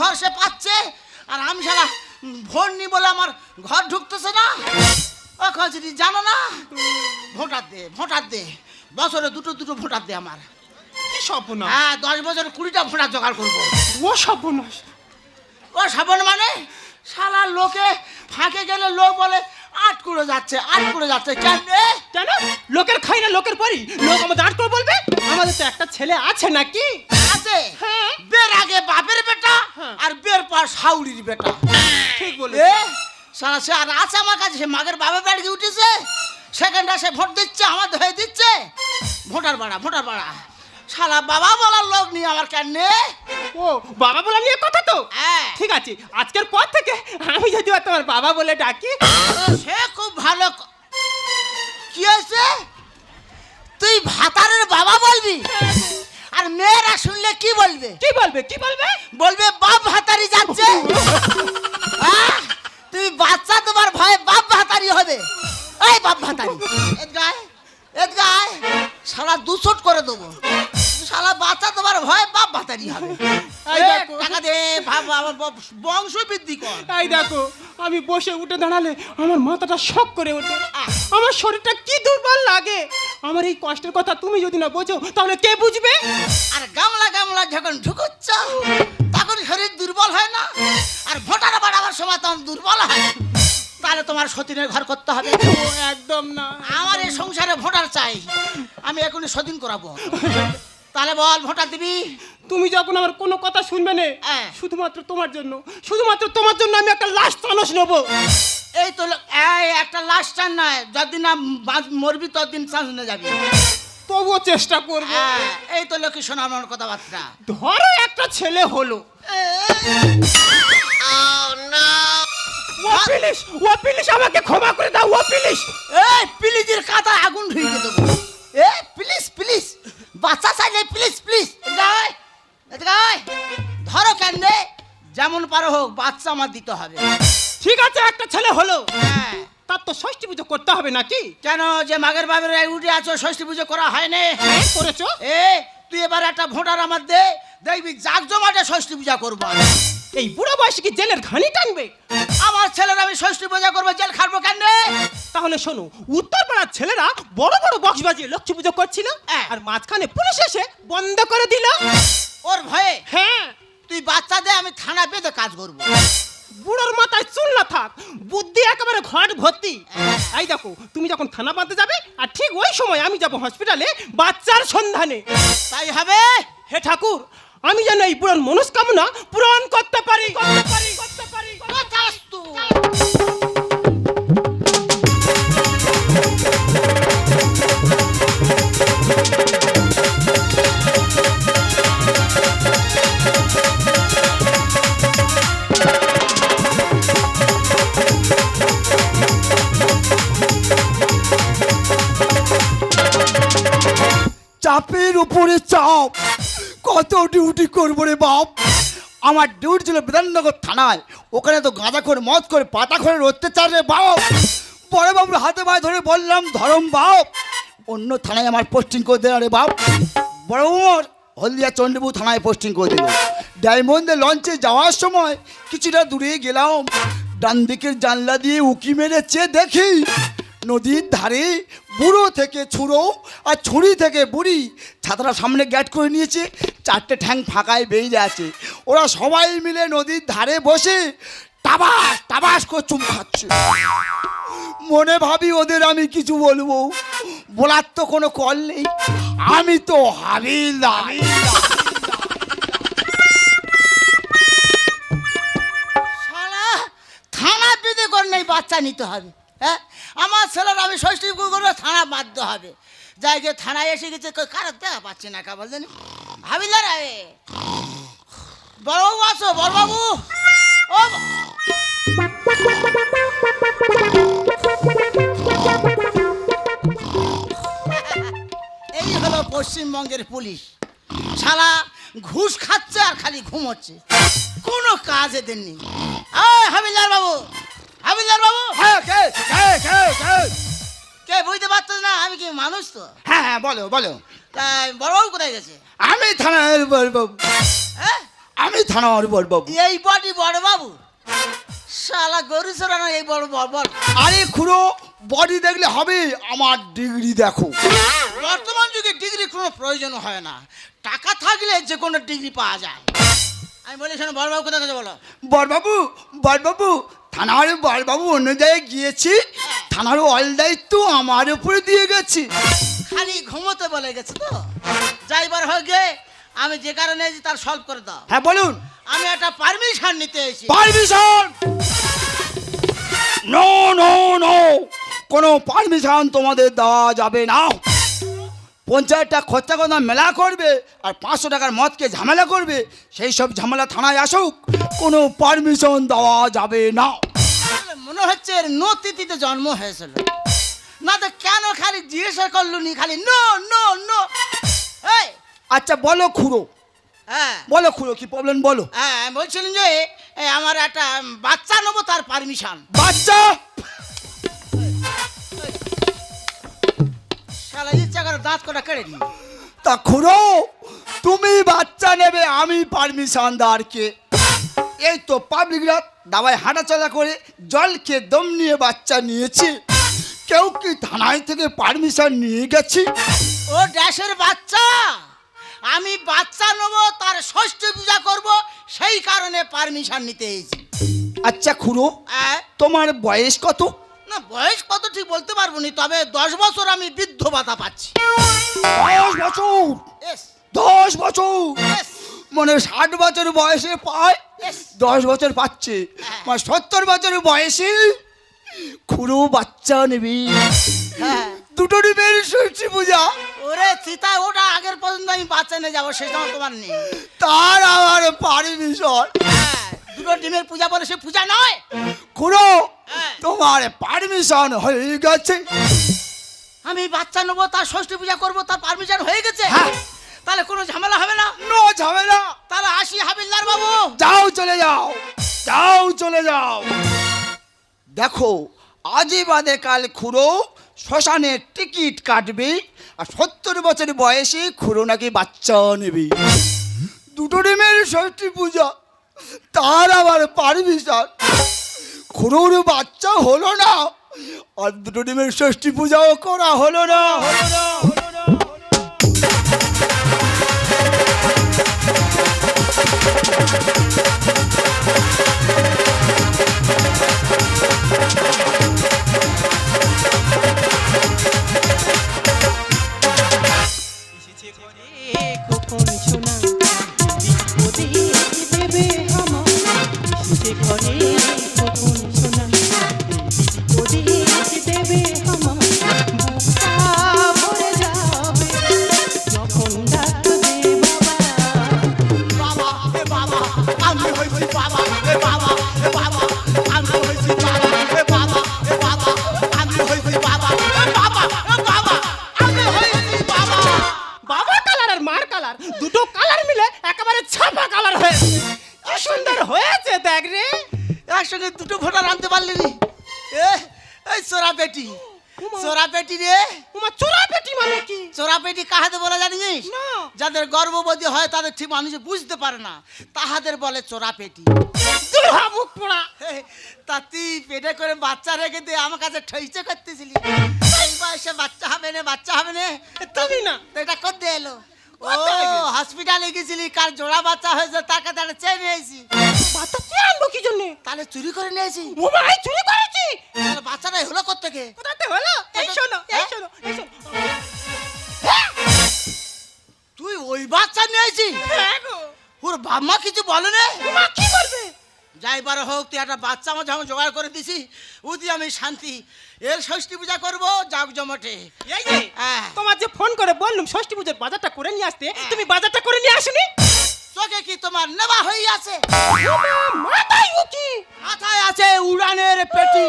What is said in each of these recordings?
ঘর সে পাচ্ছে আর আমি সারা ভোট নি বলে আমার ঘর ঢুকতেছে না। ও কচুরি জানো না ভোটার দে ভোটার দে বছরে দুটো দুটো ভোটার দে আমার। কি সর্বনাশ? হ্যাঁ দশ বছরে কুড়িটা ভোটার জোগাড় করব। ও সর্বনাশ। ও সাবন মানে? শালা লোকে ফাঁকে গেলে লোক বলে আট করে যাচ্ছে আট করে যাচ্ছে কেন? কেন? লোকের খাই না লোকের পরি। লোক আমাদের আট করে বলবে? আমাদের তো একটা ছেলে আছে নাকি? আছে? হ্যাঁ। বের আগে বাপের বেটা হ্যাঁ। আর বের পর সাউরির বেটা। ঠিক বলে সারা সে আর আছে আমার কাছে সে মাগের বাবা বাড়ি উঠেছে। সেখানটা সে ভোট দিচ্ছে আমার হয়ে দিচ্ছে। ভোটার বাড়া ভোটার বাড়া শালা বাবা বলার লোক নিয়ে আমার কেন ও বাবা বলা নিয়ে কথা তো? হ্যাঁ। ঠিক আছে আজকের পর থেকে আমি যদি তোমার বাবা বলে ডাকি। সে খুব ভালো ক- কি হয়েছে? তুই ভাতারের বাবা বলবি? আর মেয়েরা শুনলে কি বলবে? কি বলবে? কি বলবে? বলবে বাপ হাতারি যাচ্ছে। তুমি তুই বাচ্চা তোমার ভয়ে বাপ ভাতারি হবে। এই বাপ ভাতারি এদগায় এদগায় সারা দুশোট করে দেবো। সারা বাচ্চা তোমার ভয় বাপ ভাতারি হবে। এই দেখো। টাকা দে ভাব- আমার বংশ বৃদ্ধি কর। এই দেখো আমি বসে উঠে দাঁড়ালে আমার মাথাটা শক করে ওঠে। আমার শরীরটা কি দুর্বল লাগে? আমার এই কষ্টের কথা তুমি যদি না বোঝো তাহলে কে বুঝবে? আর গামলা গামলা যখন ঢুকুচ্ছ তখন শরীর দুর্বল হয় না। আর ভোটার বাড়াবার সময় তখন দুর্বল হয়। তাহলে তোমার সতীনের ঘর করতে হবে। একদম না। আমার এই সংসারে ভোটার চাই। আমি এখনই সদিন করাবো। তাহলে বল ভোটার দিবি? তুমি যখন আমার কোনো কথা শুনবে না। শুধুমাত্র তোমার জন্য শুধুমাত্র তোমার জন্য আমি একটা লাশ তানস নেব। এই তো একটা লাস্ট টান নয় যতদিন না মরবি ততদিন চান্স নিয়ে যাবি। তবুও চেষ্টা করব। এই তো লোকে শোনা আমার কথাবার্তা। ধরো একটা ছেলে হলো। ও প্লিজ ও প্লিজ আমাকে ক্ষমা করে দাও ও প্লিজ এই প্লিজের কাতা আগুন ঢুকে দেবো। এ প্লিজ প্লিজ বাচ্চা চাইলে প্লিজ প্লিজ ধরো কেন রে? যেমন পারো হোক বাচ্চা আমার দিতে হবে। ঠিক আছে একটা ছেলে হলো। হ্যাঁ। তার তো ষষ্ঠী পুজো করতে হবে নাকি? কেন যে মাগের বাবের উঠে আছো ষষ্ঠী পুজো করা হয়নি? হ্যাঁ, করেছ। এ তুই এবার একটা ভোটার আমার দে দেখবি জাক জমাটে ষষ্ঠী পূজা করব। এই বুড়ো বয়সে কি জেলের ঘানি টানবে? আমার ছেলের আমি ষষ্ঠী পূজা করব জেল খাটবো কেন? তাহলে শোনো উত্তর পাড়ার ছেলেরা বড় বড় বক্স বাজিয়ে লক্ষ্মী পুজো করছিল হ্যাঁ। আর মাঝখানে পুলিশ এসে বন্ধ করে দিল। ওর ভয়ে? হ্যাঁ। তুই বাচ্চা দে আমি থানা পেতে কাজ করব। বুড়োর মাথায় চুল না থাক বুদ্ধি একেবারে ঘট ভর্তি। এই দেখো তুমি যখন থানা বাঁধতে যাবে আর ঠিক ওই সময় আমি যাব হসপিটালে বাচ্চার সন্ধানে। তাই হবে? হে ঠাকুর আমি যেন এই বুড়োর মনস্কামনা পূরণ করতে পারি। করতে পারি করতে পারি চাপের উপরে চাপ। কত ডিউটি করব রে বাপ? আমার ডিউটি ছিল বিধাননগর থানায়। ওখানে তো গাঁদা করে মদ করে পাতা করে অত্যাচার রে বাপ। পরে বড়বাবুর হাতে পায়ে ধরে বললাম, ধরম বাপ, অন্য থানায় আমার পোস্টিং করে দেন রে বাপ। বড়বাবুর হলদিয়া চণ্ডীপুর থানায় পোস্টিং করে দিল। ডায়মন্ডে লঞ্চে যাওয়ার সময় কিছুটা দূরে গেলাম। ডান দিকের জানলা দিয়ে উকি মেরেছে দেখি, নদীর ধারে বুড়ো থেকে ছুড়ো আর ছুরি থেকে বুড়ি ছাতাটা সামনে গ্যাট করে নিয়েছে, চারটে ঠ্যাং ফাঁকায় বেরিয়ে আছে। ওরা সবাই মিলে নদীর ধারে বসে টাবাস টাবাস করে চুম খাচ্ছে। মনে ভাবি ওদের আমি কিছু বলব, বলার তো কোনো কল নেই। আমি তো হাবিলদার থানা পেতে করে নেই, বাচ্চা নিতে হবে। হ্যাঁ? আমার ছেলের আমি ষষ্ঠী করব থানা বাধ্য হবে। যাই গিয়ে থানায় এসে গেছে কারও দেখা পাচ্ছি না কা বলছেন? হাবিলদার আরে বড়বাবু আসো বড়বাবু? ও এই হলো পশ্চিমবঙ্গের পুলিশ। শালা ঘুষ খাচ্ছে আর খালি ঘুমোচ্ছে। কোনো কাজ এদের নেই হাবিলদার বাবু হাবিলদার বাবু? হ্যাঁ কে? কে কে কে? কে বুঝতে পারতো না আমি কি মানুষ তো? হ্যাঁ হ্যাঁ বলো বলো। তাই বড়বাবু কোথায় গেছে? আমি থানার বলব হ্যাঁ? আমি থানার বড়বাবু এই বডি বড় বাবু? শালা গরু সরানো এই বড় বড় আরে খুড়ো বডি দেখলে হবে আমার ডিগ্রি দেখো। বর্তমান যুগে ডিগ্রি কোনো প্রয়োজন হয় না। টাকা থাকলে যে কোনো ডিগ্রি পাওয়া যায়। আমি বলি শোনো বড় বাবু কোথায় গেছে বলো? বড়বাবু বড়বাবু থানার বড়বাবু অন্য জায়গায় গিয়েছি থানার অল দায়িত্ব আমার উপরে দিয়ে গেছি। খালি ঘুমোতে বলে গেছে তো? যাইবার হয়ে গে আমি যে কারণে এসেছি তার সলভ করে দাও। হ্যাঁ বলুন। আমি একটা পারমিশন নিতে এসেছি। পারমিশন নো নো নো কোনো পারমিশন তোমাদের দেওয়া যাবে না। পঞ্চায়েতটা খরচা কথা মেলা করবে আর পাঁচশো টাকার মদকে ঝামেলা করবে সেই সব ঝামেলা থানায় আসুক কোনো পারমিশন দেওয়া যাবে না। মনে হচ্ছে এর নো তিথিতে জন্ম হয়েছিল। না তো কেন খালি জিজ্ঞাসা করলু নি? খালি নো নো নো এই। আচ্ছা বলো খুড়ো। হ্যাঁ। বলো খুড়ো কি প্রবলেম বলো? হ্যাঁ আমি বলছিলাম যে এই আমার একটা বাচ্চা নেব তার পারমিশন বাচ্চা? শালা ইচ্ছা করে দাঁত কটা কেড়ে নি তা খুড়ো তুমি বাচ্চা নেবে আমি পারমিশন দাঁড়কে এই তো পাবলিকরা দাবায় হাঁটাচলা করে জলকে দম নিয়ে বাচ্চা নিয়েছি। কেউ কি থানায় থেকে পারমিশন নিয়ে গেছি? ও ড্যাশের বাচ্চা! আমি বাচ্চা নেব তার ষষ্ঠ পূজা করব সেই কারণে পারমিশন নিতে এসেছি। আচ্ছা খুড়ো হ্যাঁ? তোমার বয়স কত? না বয়স কত ঠিক বলতে পারব নি তবে দশ বছর আমি বৃদ্ধ ভাতা পাচ্ছি। দশ বছর? দশ বছর? মানে ষাট বছর বয়সে পায়. দশ বছর পাচ্ছে। হ্যাঁ। মানে সত্তর বছর বয়সে খুড়ো বাচ্চা নেবি। হ্যাঁ। দুটো ডিমের ষষ্ঠী পূজা। ওরে সীতা ওটা আগের পর্যন্ত আমি বাচ্চা নিয়ে যাব সেটা তোমার নেই। তার আমার পারমিশন হ্যাঁ। দুটো ডিমের পূজা বলে সে পূজা নয়। খুড়ো হ্যাঁ। তোমার পারমিশন হয়ে গেছে। আমি বাচ্চা নেব তার ষষ্ঠী পূজা করব তার পারমিশন হয়ে গেছে। হ্যাঁ। তাহলে কোনো ঝামেলা হবে না। নো ঝামেলা। তাহলে আসি হাবিলদার বাবু। যাও চলে যাও। যাও চলে যাও। দেখো আজই বাদে কাল খুড়ো শ্মশানের টিকিট কাটবি আর সত্তর বছর বয়সে খুড়ো নাকি বাচ্চা নেবে। দুটো ডিমের ষষ্ঠী পূজা। তার আবার পারমিশন। খুড়োর বাচ্চা হলো না আর ষষ্ঠী পূজাও করা হলো না হলো হলো না। মানুষ বুঝতে পারে না তাহাদের বলে চোরা পেটি। পোড়া। তা তুই পেটে করে বাচ্চা রেখে দিয়ে আমার কাছে ঠইচে করতেছিলি। এই বয়সে বাচ্চা হবে না বাচ্চা হবে না। তুমি না। এটা করতে এলো। ও হসপিটালে গেছিলি কার জোড়া বাচ্চা হয়েছে কাছে একটা চেয়ে নিয়েছি। বাচ্চা তুই আনব কি জন্যে? তাহলে চুরি করে নিয়েছি। ও ভাই চুরি করেছি? বলে না। কি করবে যাইবার হোক তুই একটা বাচ্চা আমার যখন জোগাড় করে দিছি। উদি আমি শান্তি। এর ষষ্ঠী পূজা করব জাগ জমটে এই যে হ্যাঁ। তোমার যে ফোন করে বললুম ষষ্ঠী পুজোর বাজারটা করে নিয়ে আসতে তুমি বাজারটা করে নিয়ে আসনি? তোকে কি তোমার নেওয়া হয়ে আছে? মাথায় আছে উড়ানের পেটি।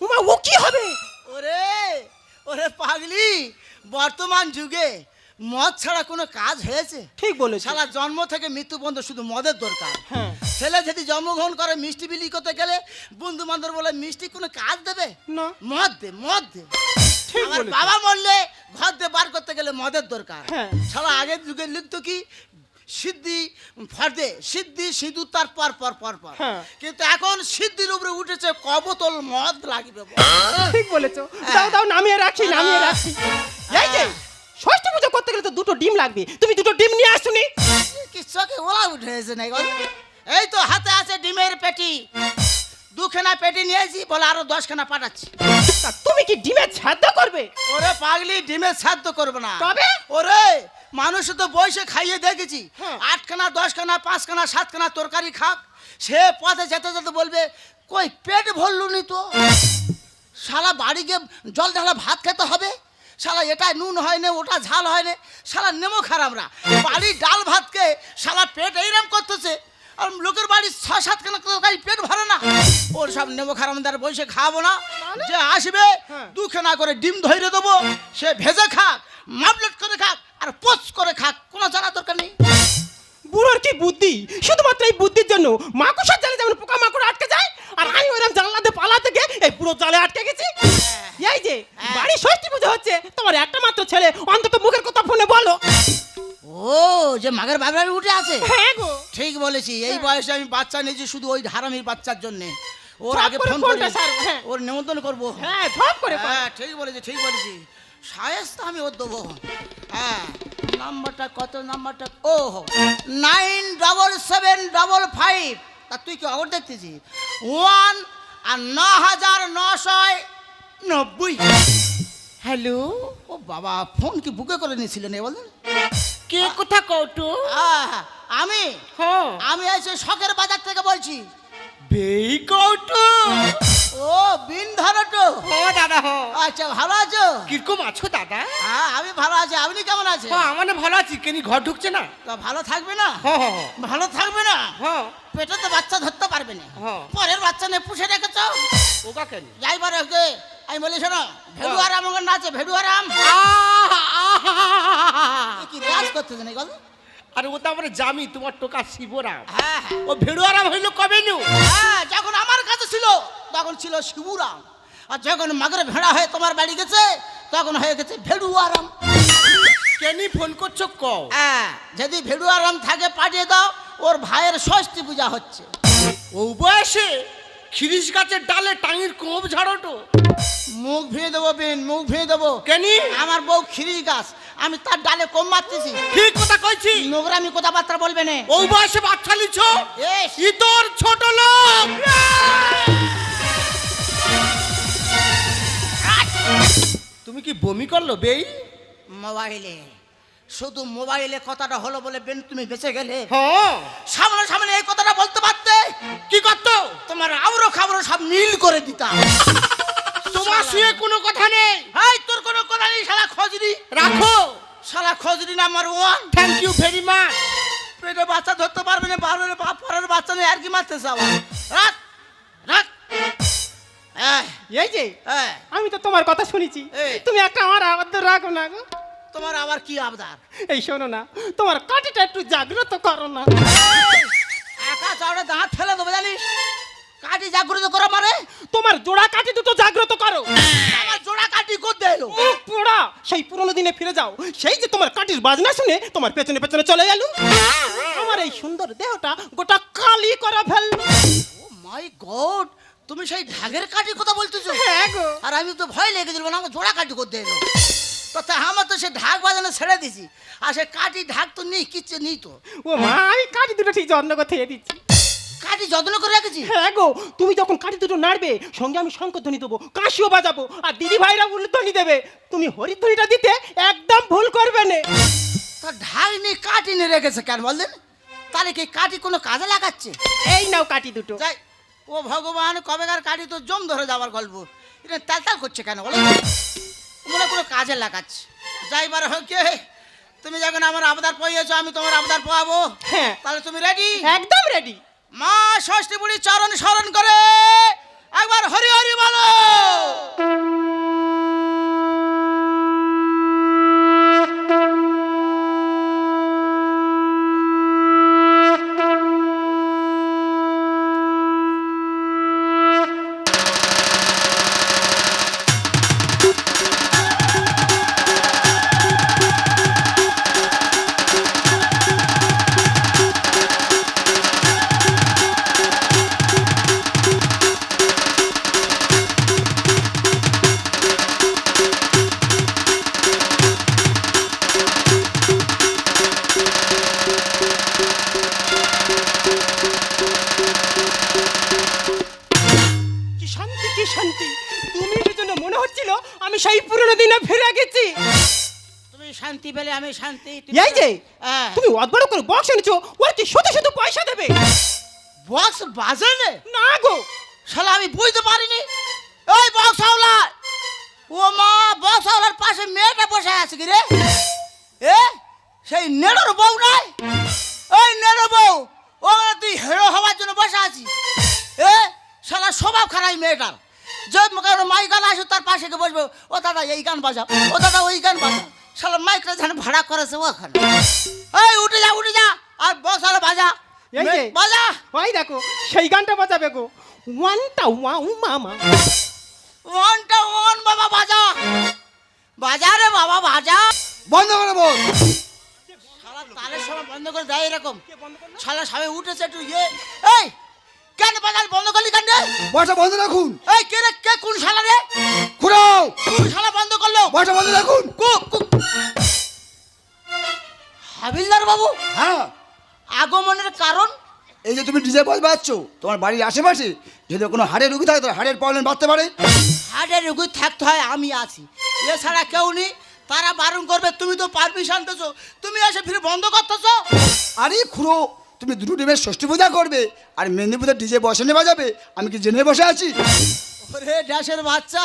উমা ও কি হবে? ওরে ওরে পাগলি বর্তমান যুগে মদ ছাড়া কোনো কাজ হয়েছে? ঠিক বলে সারা জন্ম থেকে মৃত্যু পর্যন্ত শুধু মদের দরকার। হ্যাঁ। ছেলে যদি জন্মগ্রহণ করে মিষ্টি বিলি করতে গেলে বন্ধু বান্ধব বলে মিষ্টি কোনো কাজ দেবে? না। মদ দে মদ দে। আমার বাবা মরলে ঘর দিয়ে বার করতে গেলে মদের দরকার। সারা আগের যুগে লিখতো কি? সিদ্ধি ফর্দে সিদ্ধি সিঁদুর তার পর পর পর পর। হ্যাঁ। কিন্তু এখন সিদ্ধির উপরে উঠেছে কবতল মদ লাগবে। ঠিক বলেছ। দাও দাও নামিয়ে রাখি নামিয়ে রাখি। এই যে ষষ্ঠী পুজো করতে গেলে তো দুটো ডিম লাগবে। তুমি দুটো ডিম নিয়ে আসুনি। কি চোখে ওলা উঠে এসে নাই বল? এই তো হাতে আছে ডিমের পেটি। দুখানা পেটি নিয়েছি বলে আরও দশখানা পাঠাচ্ছি। তুমি কি ডিমের ছাদ্য করবে? ওরে পাগলি ডিমের সাধ্য করবে না। তবে? ওরে মানুষ তো বসে খাইয়ে দেখেছি। হ্যাঁ। আটখানা দশখানা পাঁচখানা সাতখানা তরকারি খাক। সে পথে যেতে যেতে বলবে কই পেট ভরলু নি তো? সারা বাড়ি গিয়ে জল ঢালা ভাত খেতে হবে? শালা এটা নুন হয় না ওটা ঝাল হয় না শালা নেমো খারাপরা। বাড়ির ডাল ভাতকে শালা পেট এইরকম করতেছে আর লোকের বাড়ির ছ সাতখানা তরকারি পেট ভরে না। ওর সব নেমো খারামদার বসে খাব না যে আসবে হ্যাঁ। দুখানা করে ডিম ধরে দেবো সে ভেজে খাক মামলেট করে খাক আর পোচ করে খাক কোনো জানা দরকার নেই। বুড়োর কি বুদ্ধি? শুধুমাত্র এই বুদ্ধির জন্য মাকুসার জালে যেমন পোকা মাকড় আটকে যায় আর আমি ওইরকম জানলাতে পালাতে গিয়ে এই পুরো জালে আটকে গেছি। এই যে হ্যাঁ। বাড়ি ষষ্ঠী পুজো হচ্ছে। তোমার একটা মাত্র ছেলে অন্তত মুখের কথা ফোনে বলো। ও যে মাগের বাবার উঠে আছে হ্যাঁ গো। ঠিক বলেছি এই বয়সে আমি বাচ্চা নিয়েছি শুধু ওই হারামির বাচ্চার জন্য। ওর আগে ফোন করে হ্যাঁ। ওর নিমন্ত্রণ করব। হ্যাঁ ঝপ করে হ্যাঁ ঠিক বলেছি ঠিক বলেছি। সায়েস্ত আমি ওর দেবো। হ্যাঁ নাম্বারটা কত নাম্বারটা? ও nine double seven double five. তা তুই কি অগর দেখতেছিস? ওয়ান আর ন হাজার নশয় নব্বই। হ্যালো? ও বাবা ফোন কি বুকে করে নিয়েছিলেন এ বলেন। কে কোথা কৌটু? আমি? হ্যাঁ আমি এসে শখের বাজার থেকে বলছি। বেই কৌটু। ও বিন ধরটো। ও দাদা হ। আচ্ছা ভালো আছো? কীরকম আছো দাদা? হ্যাঁ আমি ভালো আছি। আপনি কেমন আছেন? হ্যাঁ আমার ভালো আছি। কেনি ঘর ঢুকছে না? তা ভালো থাকবে না? ভালো থাকবে না? হ্যাঁ পেটে তো বাচ্চা ধরতে পারবে না। হ্যাঁ। পরের বাচ্চা নিয়ে পুষে রেখেছ? ওকা কেন যাইবার ওকে। আমি বলি শোনো ভেড়ুয়ারাম ওখানে নাচে ভেড়ুয়ারাম। এ কি রেয়াজ করতেছে না গল আরে ও তো আমার জামি তোমার টোকা শিবরাম। হ্যাঁ হ্যাঁ। ও ভেড়ুয়ারাম হইল কবে নু? হ্যাঁ যখন আমার কাছে ছিল তখন ছিল শিবুরাম। আর যখন মাগরে ভেড়া হয়ে তোমার বাড়ি গেছে তখন হয়ে গেছে ভেড়ুয়ারাম। কেনি ফোন করছ কও। হ্যাঁ যদি ভেড়ুয়ারাম থাকে পাঠিয়ে দাও ওর ভাইয়ের ষষ্ঠী পূজা হচ্ছে। ও বয়সে? খিরিস গাছের ডালে টাঙির কোপ ঝাড়টো। মুখ ভেঙে দেবো বিন মুখ ভেঙে দেবো। কেনি? আমার বউ খিরিশ গাছ আমি তার ডালে কম মারতেছি। ঠিক কথা কইছি। নোংরামি কথাবার্তা বলবে না। ও বয়সে বাচ্চা লিছো? ই তোর ছোট লোক। তুমি কি বমি করল বেই? মোবাইলে। শুধু মোবাইলে কথাটা হলো বলে বেন তুমি বেঁচে গেলে। হ্যাঁ। সামনে সামনে এই কথাটা বলতে পারতে কি করতো? তোমার আবরো খাবরো সব নীল করে দিতাম। তোমার শুয়ে কোনো কথা নেই? হাই তোর কোনো কথা নেই শালা খজরি? রাখো। শালা খজরি number one thank you very much পেটে বাচ্চা ধরতে পারবে না বারোর বাপ পরের বাচ্চা নেই আর কি মারতে চাও রাখ রাখ। এই, যে আমি তো তোমার কথা শুনেছি। তুমি একটা আমার আবদ্ধ রাখো না গো। তোমার আবার কি আবদার? এই শোনো না তোমার কাটিটা একটু জাগ্রত করো না। চাওড়ে দাঁত ফেলে দেবো জানিস? কাটি জাগ্রত করা মানে? তোমার জোড়া কাটি দুটো জাগ্রত করো। আমার জোড়া কাটি করতে এলো? মুখ পোড়া সেই পুরনো দিনে ফিরে যাও। সেই যে তোমার কাটির বাজনা শুনে তোমার পেছনে পেছনে চলে গেল আমার এই সুন্দর দেহটা গোটা কালি করা ফেলল। ও মাই গড তুমি সেই ঢাগের কাটির কথা বলতেছো? হ্যাঁ গো। আর আমি তো ভয় লেগে দিল না আমার জোড়া কাটি করতে এলো? তো তা আমার তো সে ঢাক বাজানো ছেড়ে দিছি। আর সে কাটি ঢাক তো নেই কিচ্ছু নেই তো। ও আমি কাটি দুটো ঠিক যত্ন করে থেকে দিচ্ছি। কাটি যত্ন করে রেখেছি? হ্যাঁ গো তুমি যখন কাটি দুটো নাড়বে সঙ্গে আমি শঙ্করধ্বনি দেবো কাশিও বাজাবো আর দিদি ভাইরা উল্লধ্বনি দেবে। তুমি হরিধ্বনিটা দিতে একদম ভুল করবে না। তা ঢাক নিয়ে কাটি নিয়ে রেখেছে কেন বললেন? তাহলে কি কাটি কোনো কাজে লাগাচ্ছে? এই নাও কাটি দুটো। যাই ও ভগবান কবেকার কাটি তো জম ধরে যাওয়ার গল্প। এটা তাল করছে কেন বলো? মনে কোনো কাজে লাগাচ্ছ। যাইবার হোক কে? তুমি যখন আমার আবদার পাইয়েছো আমি তোমার আবদার পোয়াবো হ্যাঁ। তাহলে তুমি রেডি একদম রেডি মা ষষ্ঠী বুড়ি চরণ স্মরণ করে। অদ্ভুত করে বক্স এনেছো ওর কি শুধু শুধু পয়সা দেবে। বক্স বাজে নে? না গো। শালা আমি বুঝতে পারিনি। ওই বক্স হাওলা। ও মা বক্স হাওলার পাশে মেয়েটা বসে আছে কি রে? এ সেই নেড়োর বউ নাই? ওই নেড়ো বউ ও তুই হেরো হওয়ার জন্য বসে আছি এ শালা স্বভাব খারাপ মেয়েটার। যে মাই গান আসে তার পাশে বসবে। ও দাদা এই গান বাজা। ও দাদা ওই গান বাজা। শালা মাইকটা যেন ভাড়া করেছে ওখানে। এই উঠে যা উঠে যা আর বক্স হাওলা বাজা। এই যে বাজা। ওই দেখো সেই গানটা বাজাবে গো। ওয়ানটা ওয়াউ মামা। ওয়ানটা ওয়ান বাবা বাজা। বাজা রে বাবা বাজা। বন্ধ করে বল। শালা তালের সময় বন্ধ করে দেয় এরকম। শালা সবাই উঠেছে একটু ইয়ে। এই কেন বাজার বন্ধ করলি কেন রে? বসা বন্ধ রাখুন। এই কে রে কে কোন শালা রে? খুড়াও কোন শালা বন্ধ করল? বসা বন্ধ রাখুন। বাবু। হ্যাঁ। আগমনের কারণ? এই যে তুমি ডিজে বস বাজছ তোমার বাড়ির আশেপাশে যদি কোনো হাড়ের রুগী থাকে তাহলে হাড়ের প্রবলেম বাড়তে পারে। হাড়ের রুগী থাকতে হয় আমি আছি। এছাড়া কেউ নেই। তারা বারণ করবে তুমি তো পারমিশন দিছো। তুমি এসে ফিরে বন্ধ করতেছ? আরে খুড়ো তুমি দুটো টিমের ষষ্ঠী পূজা করবে আর মেদিনীপুরের ডিজে বসে বাজাবে। আমি কি জেনে বসে আছি? ওরে ড্যাশের বাচ্চা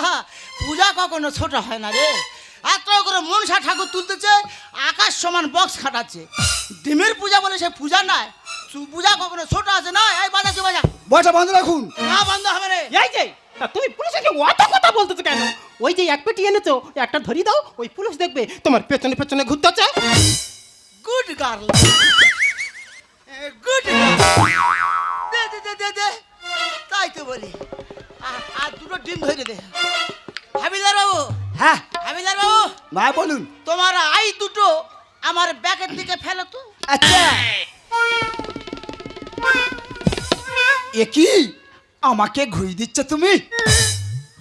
পূজা কখনো ছোট হয় না রে। এত করে মনসা ঠাকুর তুলতেছে আকাশ সমান বক্স খাটাচ্ছে। ডিমের পূজা বলে সে পূজা নয় পূজা কখনো ছোট আছে না এই বাজা তুই বাজা? বসা বন্ধ রাখুন। না বন্ধ হবে রে। এই যে তা তুমি পুলিশকে অত কথা বলতেছো কেন? ওই যে এক পেটি এনেছো একটা ধরি দাও ওই পুলিশ দেখবে তোমার পেছনে পেছনে ঘুরতেছে। গুড গার্ল গুড দে দে দে দে দে। তাই তো বলি। আর- আর দুটো ডিম ধরে দে। হাবিলদার বাবু। হ্যাঁ। হাবিলদার বাবু। মা বলুন। তোমার আই দুটো আমার ব্যাগের দিকে ফেলো তো। আচ্ছা। এ কি? আমাকে ঘুরি দিচ্ছ তুমি?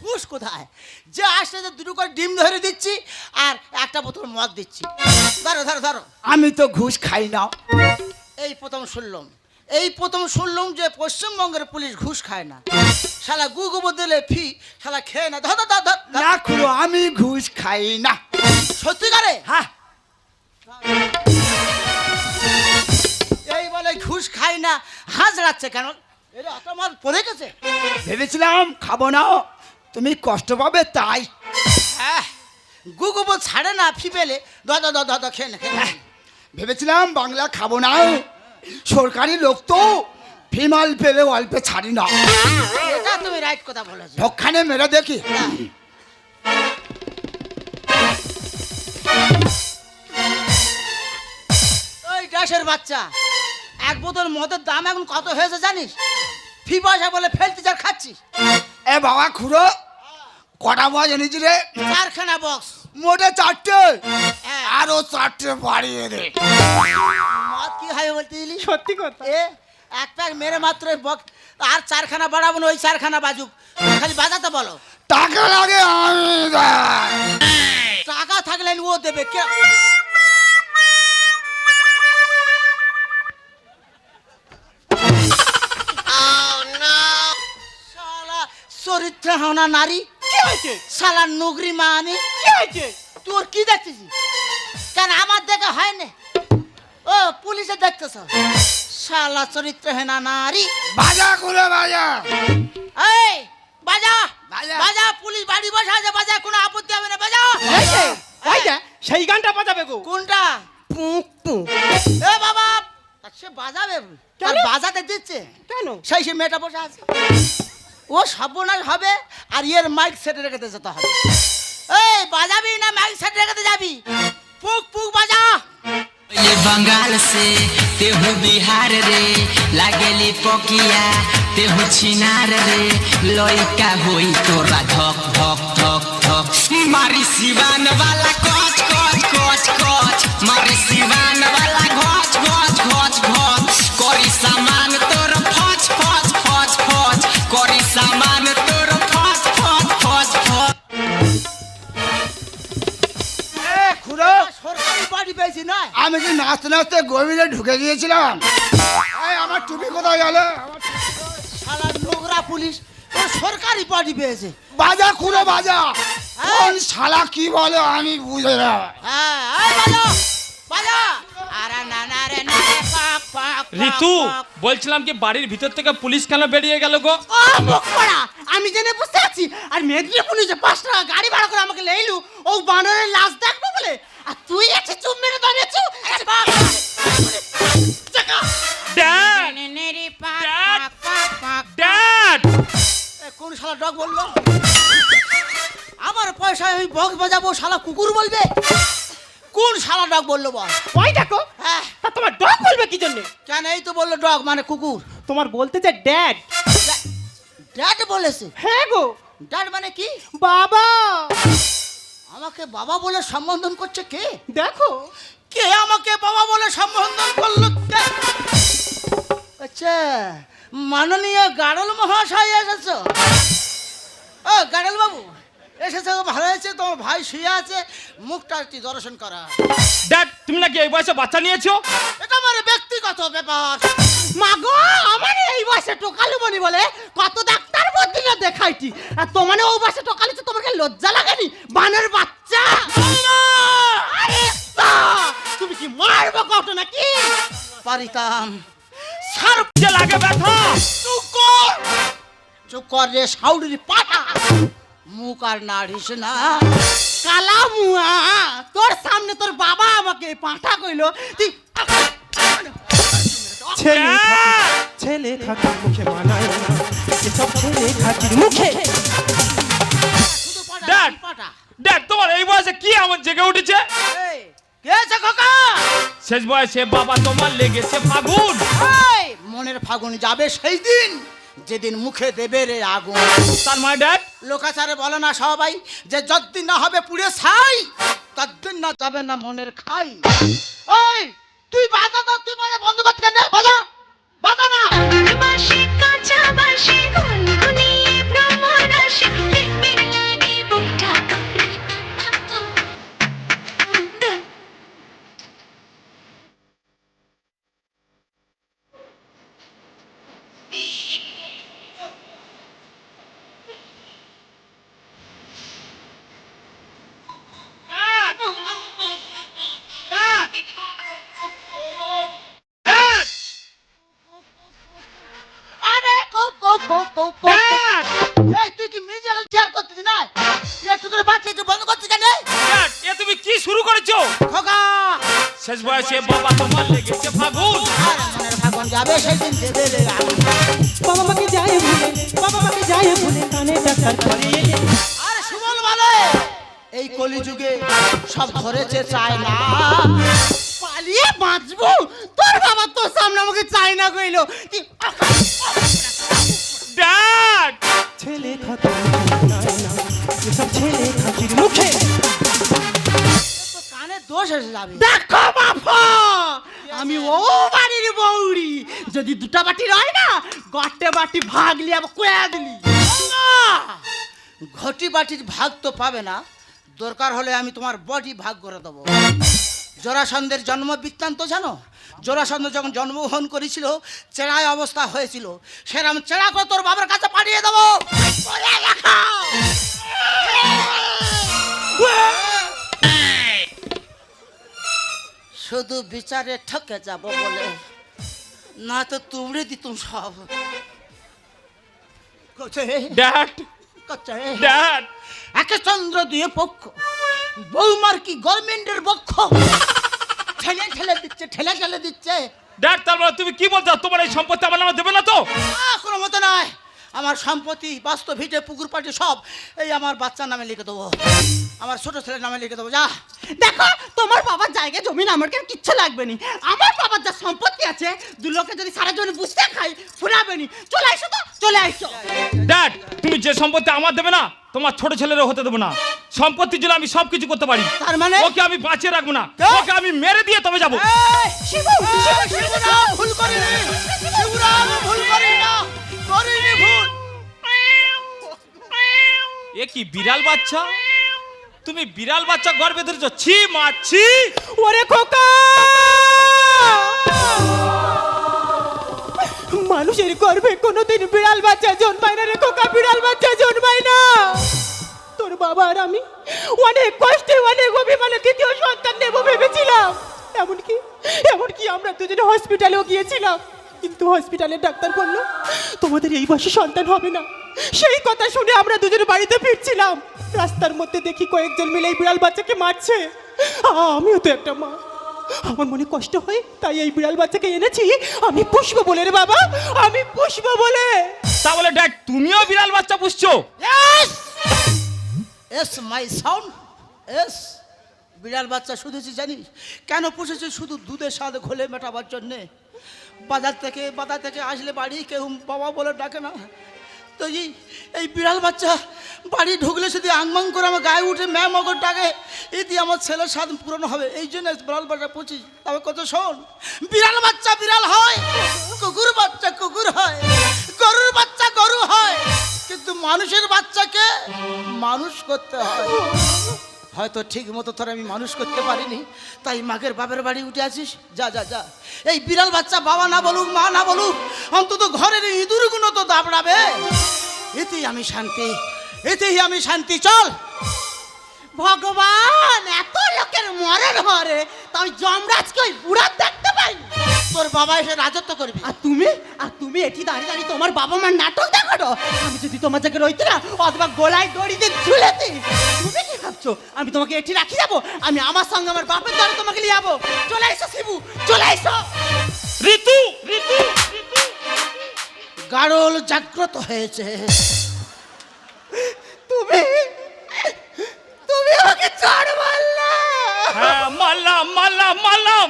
হুশ কোথায়? যে আসছে যে দুটো করে ডিম ধরে দিচ্ছি আর একটা বোতল মদ দিচ্ছি। ধরো ধরো ধরো। আমি তো ঘুষ খাই না। এই প্রথম শুনলাম। এই প্রথম শুনলাম যে পশ্চিমবঙ্গের পুলিশ ঘুষ খায় না। শালা গু গু দিলে ফি শালা খেয়ে না। ধর ধর ধর। না খুড়ো আমি ঘুষ খাই না। সত্যিকারে? হ্যাঁ। এই বলে ঘুষ খায় না হাজড়াচ্ছে কেন? এটা মাল পড়ে গেছে। ভেবেছিলাম খাব না তুমি কষ্ট পাবে তাই। হ্যাঁ গু গু ছাড়ে না ফি পেলে। ধর ধর ধর খেয়ে না খেয়ে না। ভেবেছিলাম বাংলা খাব না। সরকারি লোক তো। ফিমাল পেলে অল্পে ছাড়ি না। এটা তুমি রাইট কথা বলেছ। ওখানে মেরে দেখি। ওই বাচ্চা এক বোতল মদের দাম এখন কত হয়েছে জানিস? ফি পয়সা বলে ফেলতে যার খাচ্ছিস। এ বাবা খুড়ো কটা বয় এনেছি রে? চারখানা বক্স। মোটে চারটে। হ্যাঁ। আরও চারটে বাড়িয়ে দে। মদ কি হবে বলতে দিলি সত্যি কথা। এ এক প্যাক মেরে মাত্র বক্স আর চারখানা বাড়াবো না ওই চারখানা বাজুক। খালি বাজাতে বলো। টাকা লাগে টাকা থাকলে ও দেবে কে চরিত্র হওনা নারী। কি হয়েছে? শালা নগরী মানে। কি হয়েছে? তোর কি দেখতেছিস? কেন আমার দেখে হয় না ও পুলিশে দেখতেছ? শালা চরিত্র হেনা নারী। বাজা করে বাজা। এই বাজা বাজা। পুলিশ বাড়ি বসে আছে বাজা কোনো আপত্তি হবে না বাজা। এই যে সেই গানটা বাজাবে গো। কোনটা? পুঁ, পুঁ। এ বাবা সে বাজাবে? তার বাজাতে দিচ্ছে? কেন? সেই সে মেয়েটা বসে আছে। ও সর্বনাশ হবে আর এর মাইক সেটে রেখে যেতে হবে এই বাজাবি না মাইক সেটে রেখে যাবি? পুক পুক বাজা। बंगाल से तेहू बिहार रे लागेली पकिया तेहू छिनार रे लइका होई तोरा धक धक धक धक मारी सिवान वाला कच कच कच कच मारी सिवान वाला আমি কি নাচতে নাচতে গভীরে ঢুকে গিয়েছিলাম? এই, আমার টুপি কোথায় গেল? আমার শালা নোংরা পুলিশ ও সরকারি বাড়ি পেয়েছে। বাজা খুড়ো বাজা। কোন শালা কি বলে আমি বুঝে না। হ্যাঁ ঋতু বলছিলাম কি বাড়ির ভিতর থেকে পুলিশ কেন বেরিয়ে গেল গো? আমি জেনে বুঝতে পারছি। আর মেদিনীপুর যে পাঁচ টাকা গাড়ি ভাড়া করে আমাকে লেইলু ও বানরের লাশ দেখব বলে? আর তুই এসে চুপ মেরে দাঁড়িয়েছু ড্যাড পাক ড্যাড কোন শালা ডগ বলল? আমার পয়সায় আমি বক্স বাজাবো শালা কুকুর বলবে? কোন শালা ডগ বলল বল? ওই দেখো হ্যাঁ। তা তোমার ডগ বলবে কি জন্য? কেন এই তো বলল ডগ মানে কুকুর। তোমার বলতে যে ড্যাড ড্যাড বলেছে। হ্যাঁ গো। ড্যাড মানে কি? বাবা! আমাকে বাবা বলে সম্বোধন করছে কে? দেখো। কে আমাকে বাবা বলে সম্বোধন করল আচ্ছা মাননীয় গাড়ল মহাশয় এসেছ। ও গাড়ল বাবু এসেছে ভালো হয়েছে তোমার ভাই শুয়ে আছে মুখটা একটু দর্শন করা। ড্যাড তুমি নাকি এই বয়সে বাচ্চা নিয়েছো? এটা আমার ব্যক্তিগত ব্যাপার। মাগো আমার এই বয়সে টোকালু বনি বলে? কত ডাক্তার বদিনা দেখাইছি। আর তোমার ও বয়সে টোকালিছে তোমাকে লজ্জা লাগেনি? বানের বাচ্চা! আরে! তুমি কি মারবো কত নাকি? পারিতাম। সার যে লাগে ব্যথা। চুপ কর। চুপ কর রে সাউরির পাটা। মুখ আর নাড়িস না। কালা মুয়া তোর সামনে তোর বাবা আমাকে পাঠা কইলো তুই ছেলে ড্যাড ছেলে খাতির মুখে মানায় না এসব ছেলে খাতির মুখে। পাটা ড্যাড তোমার এই বয়সে কি এমন জেগে উঠেছে? এই, খোকা? শেষ বয়সে বাবা তোমার লেগেছে ফাগুন। মনের ফাগুন যাবে সেই দিন। যেদিন মুখে দেবে রে আগুন। তার মানে ড্যাড লোকাচারে বলো না সবাই যে যতদিন না হবে পুড়ে ছাই ততদিন না যাবে না মনের খাই। ওই তুই বাজা দাও তুই মানে বন্ধ করতে কেন? বাজা বাজা না। বাঁশি কাঁচা বাঁশি গুনগুনিয়ে ভ্রমরাশি দেখো বাবা আমি ও বাড়ির বউরি যদি দুটা বাটি রয় না গটে বাটি ভাগ লিয়ে আবার কয়া দিলি। ঘটি বাটির ভাগ তো পাবে না। দরকার হলে আমি তোমার বডি ভাগ করে দেবো। জরাসন্ধের জন্ম বৃত্তান্ত জানো? জরাসন্ধ যখন জন্মগ্রহণ করেছিল চেড়ায় অবস্থা হয়েছিল। সেরকম চেড়া করে তোর বাবার কাছে পাঠিয়ে দেবো। শুধু বিচারে ঠকে যাব বলে। না তো তুমড়ে দিতুম সব। ড্যাড। ড্যাড। একে চন্দ্র দুয়ে পক্ষ। বৌমার কি গভর্নমেন্টের পক্ষ ঠেলে ঠেলে দিচ্ছে ঠেলে ঠেলে দিচ্ছে। ড্যাড তার মানে তুমি কি বলছো? তোমার এই সম্পত্তি আমার নামে দেবে না তো? আহ, কোনো মতো নয়। আমার সম্পত্তি বাস্তব ভিটে পুকুর পাটি সব এই আমার বাচ্চার নামে লিখে দেবো। আমার ছোট ছেলের নামে লিখে দেবো। যা। দেখো তোমার বাবার জায়গায় জমিন আমার কেন কিচ্ছু লাগবে নি আমার বাবার যা সম্পত্তি আছে দু লোকে যদি সারা জমি বুঝতে খাই ফুরাবে নি চলে আইসো তো চলে আইসো ড্যাড তুমি যে সম্পত্তি আমার দেবে না তোমার ছোট ছেলেরও হতে দেবো না সম্পত্তির জন্য আমি সব কিছু করতে পারি তার মানে ওকে আমি বাঁচিয়ে রাখব না ওকে আমি মেরে দিয়ে তবে যাব শিবু, শিবু, শিবুরাম, ভুল করিনি শিবুরাম, ভুল করিনি না করিনি ভুল এ কি বিড়াল বাচ্চা তুমি বিড়াল বাচ্চা গর্বে ধরেছো, ছি মা, ছি। ওরে খোকা! মানুষের গর্ভে কোনোদিন বিড়াল বাচ্চা জন্মায় না রে খোকা, বিড়াল বাচ্চা জন্মায় না। তোর বাবা আর আমি অনেক কষ্টে, অনেক অভিমানে দ্বিতীয় সন্তান নেব ভেবেছিলাম। এমনকি এমনকি আমরা দুজনে হসপিটালেও গিয়েছিলাম। কিন্তু হসপিটালের ডাক্তার বলল, তোমাদের এই বয়সে সন্তান হবে না। সেই কথা শুনে আমরা দুজনে বাড়িতে ফিরছিলাম। রাস্তার মধ্যে দেখি কয়েকজন মিলে এই বিড়াল বাচ্চাকে মারছে। আমিও তো একটা মা। আমার মনে কষ্ট হয় তাই এই বিড়াল বাচ্চাকে এনেছি। আমি পুষবো বলে রে বাবা আমি পুষবো বলে। তা বলে ড্যাড তুমিও বিড়াল বাচ্চা পুষছো? Yes yes my sound yes বিড়াল বাচ্চা শুধুছি জানিস? কেন পুষেছি শুধু দুধের স্বাদ ঘোলে মেটাবার জন্যে। বাজার থেকে বাজার থেকে আসলে বাড়ি কেউ বাবা বলে ডাকে না। তো এই বিড়াল বাচ্চা বাড়ি ঢুকলে শুধু আংমাং করে আমার গায়ে উঠে ম্যাম অগর ডাকে। এতে আমার ছেলের স্বাদ পূরণ হবে, এই জন্য বিড়াল বাচ্চা পুষি তবে কত শোন, বিড়াল বাচ্চা বিড়াল হয়, কুকুর বাচ্চা কুকুর হয়, গরুর বাচ্চা গরু হয়, কিন্তু মানুষের বাচ্চাকে মানুষ করতে হয়। হয়তো ঠিক মতো তোর আমি মানুষ করতে পারিনি। তাই মাগের বাপের বাড়ি উঠে আছিস যা যা যা। এই বিড়াল বাচ্চা বাবা না বলুক, মা না বলুক, অন্তত ঘরের ইঁদুর গুণ তো দাবড়াবে। এতেই আমি শান্তি, এতেই আমি শান্তি। চল। ভগবান, এত লোকের মরের হরে তাই জমরাজকে ওই বুড়ার দেখতে তোর বাবা এসে রাজত্ব করবি। আর তুমি? আর তুমি এটি দাঁড়িয়ে দাঁড়িয়ে তোমার বাবা মার নাটক দেখো আমি যদি তোমার জায়গায় রইতে না অথবা গলায় দড়ি দিয়ে ঝুলেছি তুমি কি ভাবছ? আমি তোমাকে এটি রাখি যাব? আমি আমার সঙ্গে আমার বাপের দলে তোমাকে নিয়ে যাব। চলে এসো শিবু চলে এসো। ঋতু! ঋতু ঋতু। গাড়ল জাগ্রত হয়েছে। তুমি তুমি আমাকে চড় মারলা। হ্যাঁ মারলাম মারলাম মারলাম।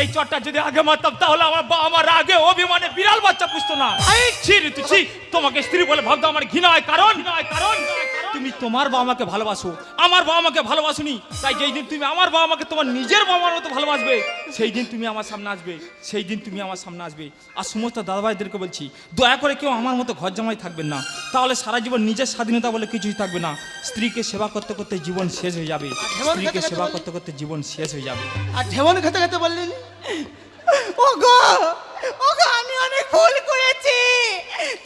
এই চটটা যদি আগে মারতাম তাহলে আমার বাবা আমার আগে অভিমানে বিড়াল বাচ্চা পুষতো না। ছি ঋতু ছি তোমাকে স্ত্রী বলে ভাবতো আমার ঘৃণা হয় কারণ কারণ। তুমি তোমার বাবা মাকে ভালোবাসো। আমার বাবা মাকে ভালোবাসুনি তাই যেই দিন তুমি আমার বাবা মাকে তোমার নিজের বাবা মার মতো ভালোবাসবে সেই দিন তুমি আমার সামনে আসবে সেই দিন তুমি আমার সামনে আসবে। আর সমস্ত দাদাভাইদেরকে বলছি দয়া করে কেউ আমার মতো ঘর জামাই থাকবেন না। তাহলে সারা জীবন নিজের স্বাধীনতা বলে কিছুই থাকবে না। স্ত্রীকে সেবা করতে করতে জীবন শেষ হয়ে যাবে। স্ত্রীকে সেবা করতে করতে জীবন শেষ হয়ে যাবে। আর ঢেমন খেতে খেতে বললি? নি? ওগো ওগো আমি অনেক ভুল করেছি।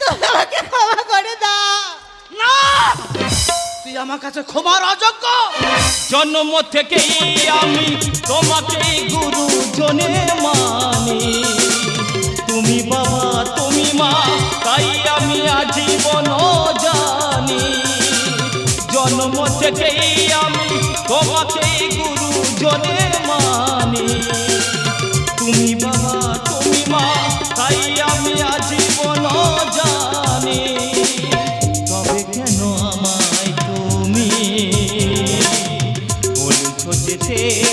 তুমি আমাকে ক্ষমা করে দাও। তুই আমার কাছে ক্ষমার অযোগ্য। জন্ম থেকেই আমি তোমাকে গুরুজনে মানি। তুমি বাবা, তুমি মা, তাই আমি আজীবন জানি জন্ম থেকেই আমি তোমাকে গুরুজনে মানি। তুমি বাবা বলছো